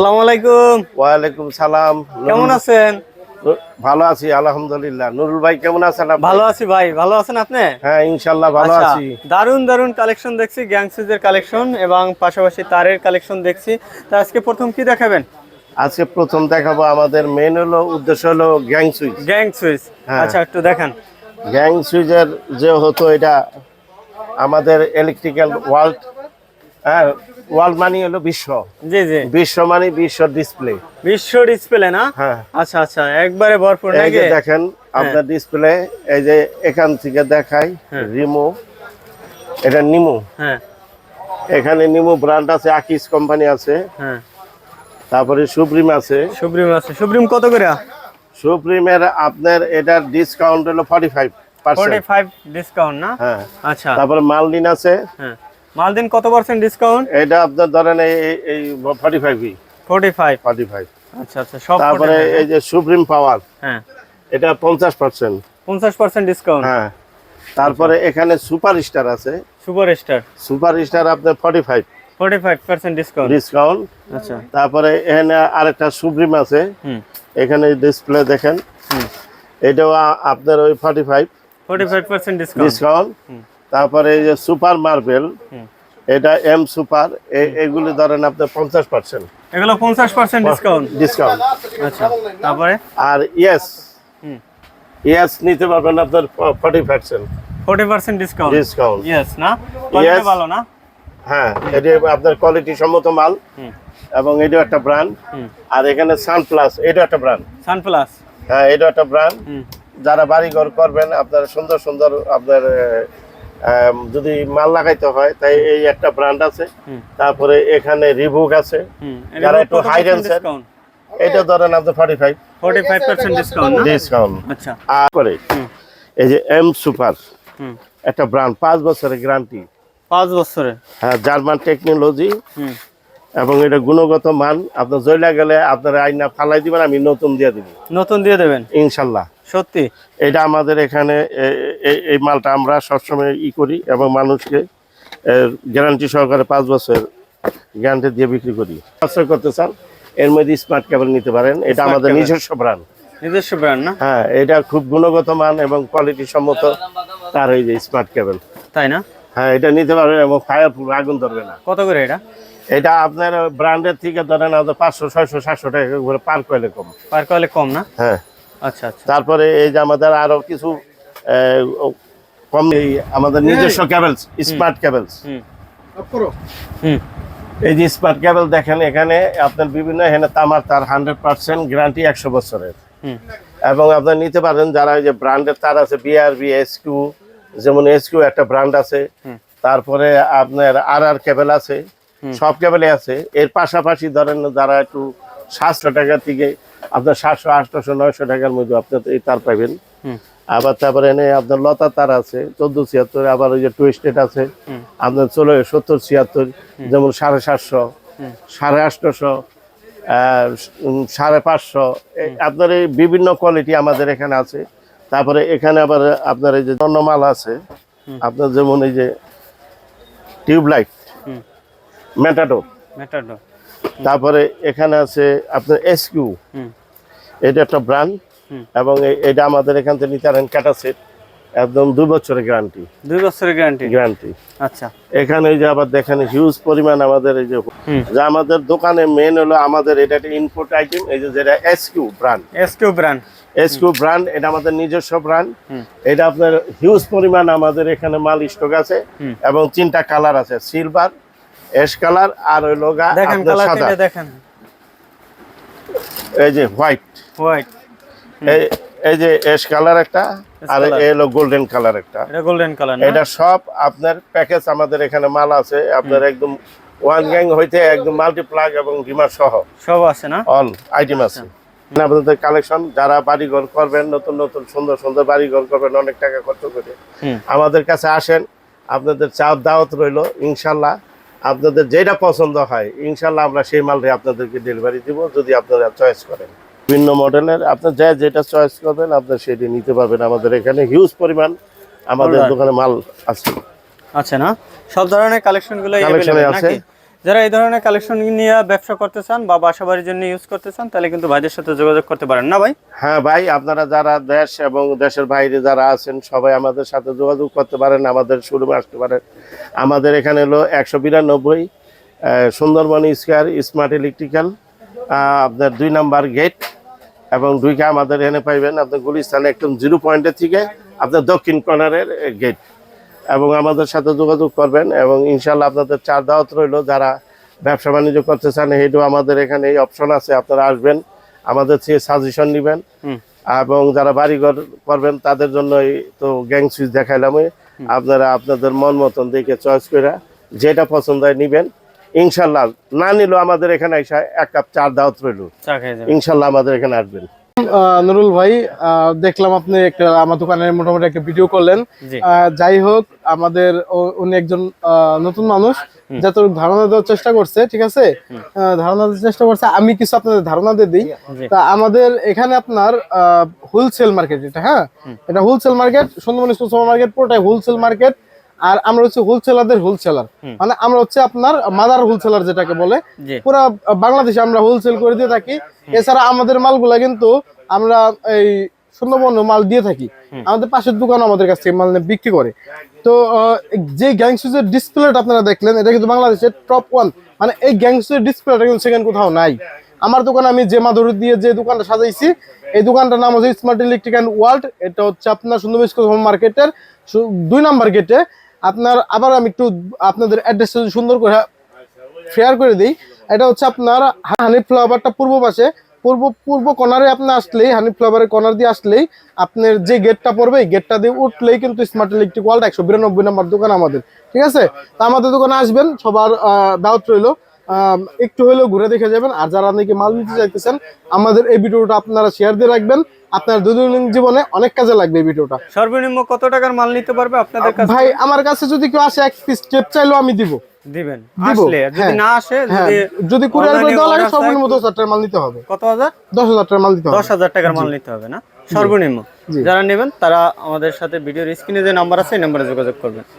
আসসালামু আলাইকুম। ওয়ালাইকুম সালাম। কেমন আছেন? ভালো আছি আলহামদুলিল্লাহ। নুরুল ভাই কেমন আছেন ভালো আছি ভাই ভালো আছেন আপনি? হ্যাঁ ইনশাল্লাহ ভালো আচ্ছা, আছি। দারুণ দারুণ কালেকশন দেখছি গ্যাংসুজের কালেকশন এবং পাশাপাশি তারের কালেকশন দেখছি। তা আজকে প্রথম কি দেখাবেন? আজকে প্রথম দেখাবো আমাদের মেন হলো উদ্দেশ্য হলো গ্যাং সুইচ। Gang switch. হ্যাঁ। আচ্ছা একটু দেখান। গ্যাং সুইচের যে হতো এটা আমাদের ইলেকট্রিক্যাল ওয়ার্ল্ড হ্যাঁ ওয়ার্ল্ড মানে হলো বিশ্ব। জি জি। বিশ্ব মানে বিশ্ব ডিসপ্লে বিশ্ব ডিসপ্লে না? হ্যাঁ। আচ্ছা আচ্ছা একবারে ভরপুর এই যে দেখেন আপনার ডিসপ্লে এই যে এখান থেকে দেখাই হ্যাঁ। রিমো এটা নিমো। হ্যাঁ। এখানে নিমো ব্র্যান্ড আছে আকিস কোম্পানি আছে। হ্যাঁ। তারপরে সুপ্রিম আছে। সুপ্রিম আছে। সুপ্রিম কত করে? সুপ্রিমের আপনার এটার ডিসকাউন্ট হলো forty five forty percent five discount না? হ্যাঁ। আচ্ছা। তারপরে মালদিন আছে। হ্যাঁ। মালদিন কত পার্সেন্ট ডিসকাউন্ট এটা আপনার ধরেন এই এই- ফর্টি ফাইভই ফোর্টি ফাইভ ফর্টি ফাইভ আচ্ছা আচ্ছা সব তারপরে এই যে সুপ্রিম পাওয়ার হ্যাঁ। এটা পঞ্চাশ পার্সেন্ট পঞ্চাশ পার্সেন্ট ডিসকাউন্ট হ্যাঁ। তারপরে এখানে সুপার স্টার আছে। সুপার স্টার সুপার স্টার আপনার forty five forty five percent discount discount আচ্ছা। তারপরে এখানে আরেকটা সুপ্রিম আছে। হুম। এখানে ডিসপ্লে দেখেন। হুম। এটাও আপনার ওই forty five forty five percent discount discount. তারপরে এই যে সুপার মার্বেল এটা এম সুপার এগুলি ধরেন আপনার পঞ্চাশ পার্সেন্ট। এগুলো পঞ্চাশ পার্সেন্ট ডিসকাউন্ট ডিসকাউন্ট আচ্ছা তারপরে? আর ইয়েস। ইয়েস নিতে পারবেন আপনার forty percent. Forty percent discount discount yes না? Yes. ভালো না? হ্যাঁ এটি আপনার কোয়ালিটি সম্মত মাল। এবং এটাও একটা ব্র্যান্ড আর এখানে সান প্লাস এটাও একটা ব্র্যান্ড সানপ্লাস হ্যাঁ এটাও একটা ব্র্যান্ড যারা বাড়ি ঘর করবেন আপনার সুন্দর সুন্দর আপনার যদি মাল লাগাইতে হয় তাই এই একটা ব্র্যান্ড আছে। তারপরে এখানে রিবুক আছে। যারা একটু এর- ডিসকাউন্ট এটা ধরেন আপনার forty five forty five percent discount discount আচ্ছা। আর পরে এই যে এম সুপার একটা ব্র্যান্ড পাঁচ বছরের গ্যারান্টি পাঁচ বছরে হ্যাঁ জার্মান টেকনোলজি এবং এটা গুণগত মান আপনার জয়লা গেলে আপনার আইনা ফালাই দিবেন আমি নতুন দিয়ে দিব। নতুন দিয়ে দেবেন? ইনশাল্লাহ। সত্যি এটা আমাদের এখানে এই মালটা আমরা সবসময় ই করি এবং মানুষকে গ্যারান্টি সহকারে পাঁচ বছর গ্যারান্টি দিয়ে বিক্রি করি। ব্যবসা করতে চান এর মধ্যে স্মার্ট কেবল নিতে পারেন এটা আমাদের নিজস্ব ব্র্যান্ড নিজস্ব ব্র্যান্ড না? হ্যাঁ এটা খুব গুণগত মান এবং কোয়ালিটি সম্মত তার এই যে স্মার্ট কেবল তাই না? হ্যাঁ এটা নিতে পারবেন এবং ফায়ার প্রুফ আগুন ধরবে না। কত করে এটা? এটা আপনার ব্র্যান্ডের থেকে ধরেন আমাদের পাঁচশো ছয়শো সাতশো টাকা করে পার কয়েলে কম। পার কলে কম না? হ্যাঁ। আচ্ছা আচ্ছা। তারপরে এই যে আমাদের আরও কিছু আহ, কম এই আমাদের নিজস্ব কেবলস স্মার্ট কেবলস হুম। হুম। এই যে স্মার্ট কেবল দেখেন এখানে আপনার বিভিন্ন এখানে তামার তার হান্ড্রেড পার্সেন্ট গ্যারান্টি একশো বছরের। এবং আপনার নিতে পারেন যারা ওই যে ব্র্যান্ডের তার আছে বিআরবি এসকিউ যেমন এসকিউ একটা ব্র্যান্ড আছে। তারপরে আপনার আর আর কেবল আছে। সব কেবলই আছে। এর পাশাপাশি ধরেন যারা একটু সাতশো টাকা থেকে আপনার সাতশো আটশো নয়শো টাকার মধ্যে আপনার এই তার পাবেন আবার তারপরে এনে আপনার লতা তার আছে চোদ্দ ছিয়াত্তর আবার ওই যে টুইস্টেড আছে আপনার চলো সত্তর ছিয়াত্তর যেমন সাড়ে সাতশো সাড়ে আটশোশো সাড়ে পাঁচশো আপনার এই বিভিন্ন কোয়ালিটি আমাদের এখানে আছে। তারপরে এখানে আবার আপনার এই যে মাল আছে আপনার যেমন এই যে টিউবলাইট হুম। মেটাডোর। মেটাডো তারপরে এখানে আছে আপনার এসকিউ এটা একটা ব্র্যান্ড এবং এটা আমাদের এখান থেকে নিতে পারেন সেট একদম দুই বছরের গ্যারান্টি দুই বছরের গ্যারান্টি গ্যারান্টি আচ্ছা। এখানে এই যে আবার দেখেন হিউজ পরিমাণ আমাদের এই যে যে আমাদের দোকানে মেন হলো আমাদের এটা একটা ইনপুট আইটেম এই যে যেটা SQ brand SQ brand SQ brand এটা আমাদের নিজস্ব ব্র্যান্ড এটা আপনার হিউজ পরিমাণ আমাদের এখানে মাল স্টক আছে। এবং তিনটা কালার আছে সিলভার এস কালার আর ওই লগা দেখেন কালার দেখেন। এই যে হোয়াইট হোয়াইট এই এই যে এস কালার একটা আর এই হলো গোল্ডেন কালার একটা। এটা গোল্ডেন কালার এটা সব আপনার প্যাকেজ আমাদের এখানে মাল আছে আপনার একদম ওয়ান গ্যাং হইতে একদম মাল্টিপ্লাগ এবং ডিমার সহ। সব আছে না? অল আইটেম আছে। আপনাদের কালেকশন যারা বাড়িঘর করবেন নতুন নতুন সুন্দর সুন্দর বাড়িঘর করবেন অনেক টাকা খরচ করে। আমাদের কাছে আসেন আপনাদের চাপ দাওয়াত রইল ইনশাল্লাহ। আপনাদের যেটা পছন্দ হয় ইনশাল্লাহ আমরা সেই মালটি আপনাদেরকে ডেলিভারি দিব যদি আপনারা চয়েস করেন। বিভিন্ন মডেলের আপনার যা যেটা চয়েস করবেন আপনার সেটি নিতে পারবেন। আমাদের এখানে হিউজ পরিমাণ আমাদের দোকানে মাল আছে। আচ্ছা না? সব ধরনের কালেকশনগুলো কালেকশনে আছে। যারা এই ধরনের কালেকশন নিয়ে ব্যবসা করতে চান বা বাসা বাড়ির জন্য ইউজ করতে চান, তাহলে কিন্তু ভাইদের সাথে যোগাযোগ করতে পারেন, না ভাই? হ্যাঁ ভাই, আপনারা যারা দেশ এবং দেশের বাইরে যারা আছেন, সবাই আমাদের সাথে যোগাযোগ করতে পারেন, আমাদের শোরুমে আসতে পারেন। আমাদের এখানে হলো একশো বিরানব্বই সুন্দরবন স্কোয়ার স্মার্ট ইলেকট্রিক্যাল আপনার দুই নাম্বার গেট এবং দুইকে আমাদের এনে পাইবেন আপনার গুলিস্তানে একদম জিরো পয়েন্টের থেকে আপনার দক্ষিণ কর্নারের গেট এবং আমাদের সাথে যোগাযোগ করবেন এবং ইনশাল্লাহ আপনাদের চার দাওয়াত রইল। যারা ব্যবসা বাণিজ্য করতে চান এইটাও আমাদের এখানে এই অপশন আছে আপনারা আসবেন আমাদের থেকে সাজেশন নেবেন। এবং যারা বাড়িঘর করবেন তাদের জন্য এই তো গ্যাং সুইচ দেখাইলাম। আপনারা আপনাদের মন মতন দেখে চয়েস করে যেটা পছন্দ হয় নিবেন। ইনশাল্লাহ না নিল আমাদের এখানে এসে এক কাপ চার দাওয়াত রইল। ইনশাল্লাহ আমাদের এখানে আসবেন। নুরুল ভাই দেখলাম আপনি একটা আমার দোকানের মোটামুটি একটা ভিডিও করলেন। যাই হোক আমাদের উনি একজন নতুন মানুষ যত ধারণা দেওয়ার চেষ্টা করছে ঠিক আছে? ধারণা দেওয়ার চেষ্টা করছে আমি কিছু আপনাদের ধারণা দিয়ে দিই। তা আমাদের এখানে আপনার হোলসেল মার্কেট এটা হ্যাঁ? এটা wholesale market Sundarban super market পুরোটাই হোলসেল মার্কেট আর আমরা হচ্ছে হোলসেলারদের হোলসেলার মানে আমরা হচ্ছে আপনার মাদার হোলসেলার যেটাকে বলে। পুরো বাংলাদেশে আমরা হোলসেল করে দিয়ে থাকি। এছাড়া আমাদের মালগুলা কিন্তু আমরা এই সুন্দরবন মাল দিয়ে থাকি। আমাদের পাশের দোকান আমাদের কাছ থেকে মাল বিক্রি করে। তো যে গ্যাংসুজের ডিসপ্লেটা আপনারা দেখলেন এটা কিন্তু বাংলাদেশের টপ ওয়ান মানে এই গ্যাংসুজের ডিসপ্লেটা কিন্তু সেকেন্ড কোথাও নাই। আমার দোকানে আমি যে মাধুরী দিয়ে যে দোকানটা সাজাইছি এই দোকানটার নাম হচ্ছে স্মার্ট ইলেকট্রিক অ্যান্ড ওয়ার্ল্ড এটা হচ্ছে আপনার স্কুল মার্কেটের দুই নাম্বার গেটে। আপনার আবার আমি একটু আপনাদের অ্যাড্রেসটা সুন্দর করে শেয়ার করে দিই, এটা হচ্ছে আপনার হানি ফ্লাওয়ারটা পূর্ব পাশে। পূর্ব পূর্ব কর্নারে আপনি আসলেই হানি ফ্লাওয়ারের কর্নার দিয়ে আসলেই আপনার যে গেটটা পড়বে গেটটা দিয়ে উঠলেই কিন্তু স্মার্ট ইলেকট্রিক ওয়ার্ল্ড একশো বিরানব্বই নম্বর দোকান আমাদের, ঠিক আছে? তা আমাদের দোকানে আসবেন, সবার দাওয়াত রইল। একটু হলেও ঘুরে দেখে যাবেন। আর যারা নাকি মাল নিতে চাইতেছেন, আমাদের এই ভিডিওটা আপনারা শেয়ার দিয়ে রাখবেন। আপনার দৈনন্দিন জীবনে অনেক কাজে লাগবে ভিডিওটা। সর্বনিম্ন কত টাকার মাল নিতে পারবে আপনাদের কাছে? ভাই আমার কাছে যদি কেউ আসে এক পিস টেপ চাইলেও আমি দিব। দিবেন? দিব, আসলে যদি হ্যাঁ। না আসে হ্যাঁ যদি যদি কুরিয়ার করে দেওয়া লাগে সর্বনিম্ন চায়, দশ হাজার টাকার মাল নিতে হবে। কত হাজার? দশ হাজার টাকার মাল নিতে হবে। দশ হাজার টাকার মাল নিতে হবে না? সর্বনিম্ন। যারা নেবেন তারা আমাদের সাথে ভিডিওর স্ক্রিনে যে নাম্বার আছে এই নাম্বারে যোগাযোগ করবেন।